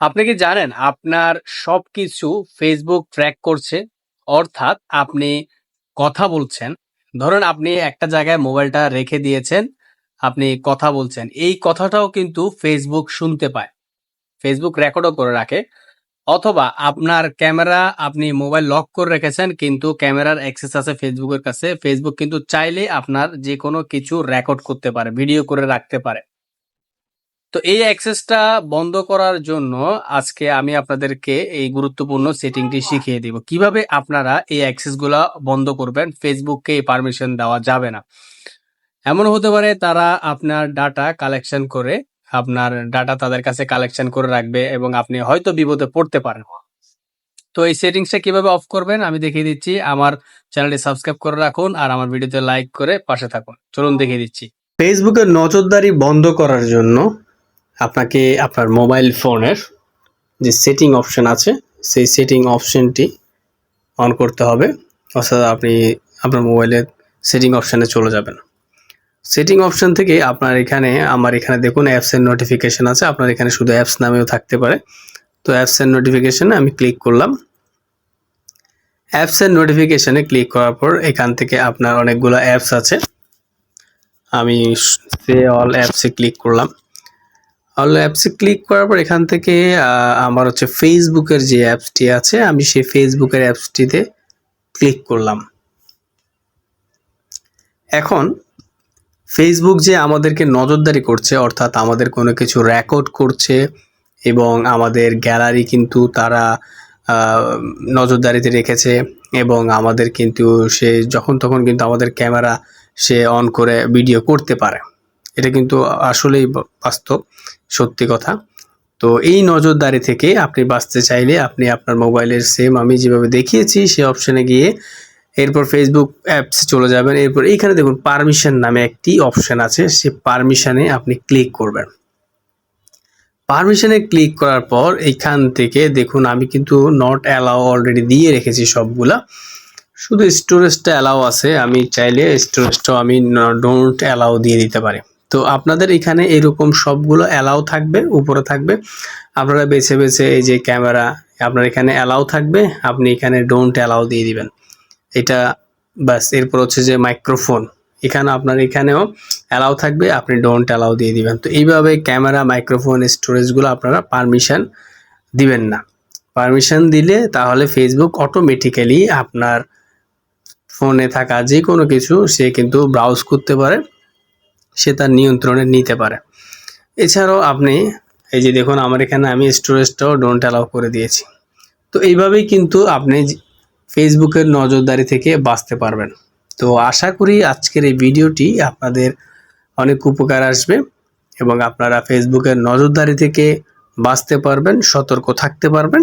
আপনি কি জানেন আপনার সব কিছু ফেসবুক ট্র্যাক করছে? অর্থাৎ আপনি কথা বলছেন। ধরুন আপনি একটা জায়গায় মোবাইলটা রেখে দিয়েছেন, আপনি কথা বলছেন। এই কথাটাও কিন্তু ফেসবুক শুনতে পায়। ফেসবুক রেকর্ডও করে রাখে। অথবা আপনার ক্যামেরা আপনি মোবাইল লক করে রেখেছেন, কিন্তু ক্যামেরার অ্যাক্সেস আছে ফেসবুকের কাছে। ফেসবুক কিন্তু চাইলে আপনার যে কোনো কিছু রেকর্ড করতে পারে ভিডিও করে রাখতে পারে। তো এই অ্যাক্সেসটা বন্ধ করার জন্য আজকে আমি আপনাদেরকে এই গুরুত্বপূর্ণ সেটিংটি শিখিয়ে দিব। কীভাবে আপনারা এই অ্যাক্সেসগুলো বন্ধ করবেন, ফেসবুককে এই পারমিশন দেওয়া যাবে না। এমন হতে পারে তারা আপনার ডাটা কালেকশন করে, আপনার ডাটা তাদের কাছে কালেকশন করে রাখবে এবং আপনি হয়তো বিপদে পড়তে পারেন। তো এই সেটিংসটা কীভাবে অফ করবেন আমি দেখিয়ে দিচ্ছি। আমার চ্যানেলটি সাবস্ক্রাইব করে রাখুন আর আমার ভিডিওতে লাইক করে পাশে থাকুন। চলুন দেখিয়ে দিচ্ছি। ফেসবুকের নজরদারি বন্ধ করার জন্য আপনাকে আপনার মোবাইল ফোনের যে সেটিং অপশন আছে, সেই সেটিং অপশনটি অন করতে হবে। অর্থাৎ আপনি আপনার মোবাইলের সেটিং অপশানে চলে যাবেন। সেটিং অপশন থেকে আপনার এখানে, আমার এখানে দেখুন অ্যাপসের নোটিফিকেশান আছে। আপনার এখানে শুধু অ্যাপস নামেও থাকতে পারে। তো অ্যাপসের নোটিফিকেশনে আমি ক্লিক করলাম। অ্যাপসের নোটিফিকেশনে ক্লিক করার পর এখান থেকে আপনার অনেকগুলো অ্যাপস আছে। আমি সে অল অ্যাপসে ক্লিক করলাম। অল অ্যাপসে ক্লিক করার পর এখান থেকে আমার হচ্ছে ফেসবুকের যে অ্যাপসটি আছে, আমি সেই ফেসবুকের অ্যাপসটিতে ক্লিক করলাম। এখন ফেসবুক যে আমাদেরকে নজরদারি করছে, অর্থাৎ আমাদের কোনো কিছু রেকর্ড করছে এবং আমাদের গ্যালারি কিন্তু তারা নজরদারিতে রেখেছে এবং আমাদের কিন্তু সে যখন তখন কিন্তু আমাদের ক্যামেরা সে অন করে ভিডিও করতে পারে। এটা কিন্তু আসলেই বাস্তব, সত্যি কথা। তো এই নজরদারি থেকে আপনি বাঁচতে চাইলে আপনি আপনার মোবাইলের সেম আমি যেভাবে দেখিয়েছি সেই অপশনে গিয়ে এরপর ফেসবুক অ্যাপস চলে যাবেন। এরপর এইখানে দেখুন পারমিশন নামে একটি অপশন আছে, সে পারমিশনে আপনি ক্লিক করবেন। পারমিশনে ক্লিক করার পর এইখান থেকে দেখুন আমি কিন্তু নট অ্যালাও অলরেডি দিয়ে রেখেছি সবগুলা। শুধু স্টোরেজটা অ্যালাও আছে, আমি চাইলে স্টোরেজটাও আমি ডোন্ট অ্যালাও দিয়ে দিতে পারি। তো আপনাদের এখানে এরকম সবগুলো অ্যালাউ থাকবে, উপরে থাকবে। আপনারা বেছে বেছে এই যে ক্যামেরা আপনার এখানে অ্যালাউ থাকবে, আপনি এখানে ডোন্ট অ্যালাউ দিয়ে দিবেন। এটা ব্যাস, এরপর হচ্ছে যে মাইক্রোফোন এখানে আপনার এখানেও অ্যালাউ থাকবে, আপনি ডোন্ট অ্যালাউ দিয়ে দিবেন। তো এইভাবে ক্যামেরা মাইক্রোফোন স্টোরেজগুলো আপনারা পারমিশন দিবেন না। পারমিশন দিলে তাহলে ফেসবুক অটোমেটিক্যালি আপনার ফোনে থাকা যে কোনো কিছু, সে কিন্তু ব্রাউজ করতে পারে। সে তার নিয়ন্ত্রণে নিতে পারে। এছাড়াও আপনি, এই যে দেখুন, আমার এখানে আমি স্টোরেজটাও ডোন্ট অ্যালাউ করে দিয়েছি। তো এইভাবেই কিন্তু আপনি ফেসবুকের নজরদারি থেকে বাঁচতে পারবেন। তো আশা করি আজকের এই ভিডিওটি আপনাদের অনেক উপকার আসবে এবং আপনারা ফেসবুকের নজরদারি থেকে বাঁচতে পারবেন, সতর্ক থাকতে পারবেন।